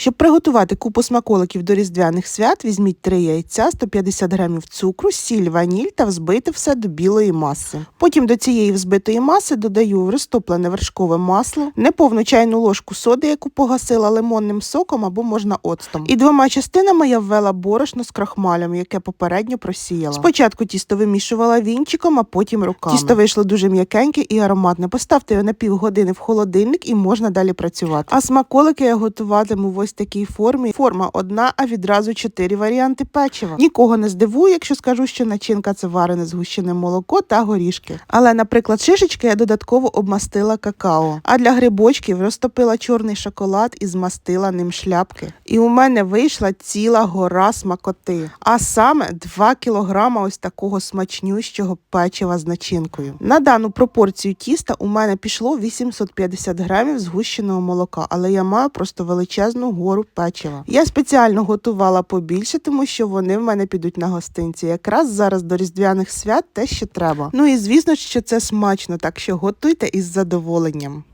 Щоб приготувати купу смаколиків до різдвяних свят, візьміть 3 яйця, 150 грамів цукру, сіль, ваніль та взбийте все до білої маси. Потім до цієї взбитої маси додаю розтоплене вершкове масло, неповну чайну ложку соди, яку погасила лимонним соком або можна оцтом. І двома частинами я ввела борошно з крахмалем, яке попередньо просіяла. Спочатку тісто вимішувала вінчиком, а потім руками. Тісто вийшло дуже м'якеньке і ароматне. Поставте його на півгодини в холодильник і можна далі працювати. А смаколики я готуватиму в ось такій формі. Форма одна, а відразу чотири варіанти печива. Нікого не здивую, якщо скажу, що начинка це варене згущене молоко та горішки. Але, наприклад, шишечки я додатково обмастила какао. А для грибочків розтопила чорний шоколад і змастила ним шляпки. І у мене вийшла ціла гора смакоти. А саме 2 кілограма ось такого смачнющого печива з начинкою. На дану пропорцію тіста у мене пішло 850 грамів згущеного молока, але я маю просто величезну гору печива. Я спеціально готувала побільше, тому що вони в мене підуть на гостинці. Якраз зараз до різдвяних свят те, що треба. Ну і звісно, що це смачно, так що готуйте із задоволенням.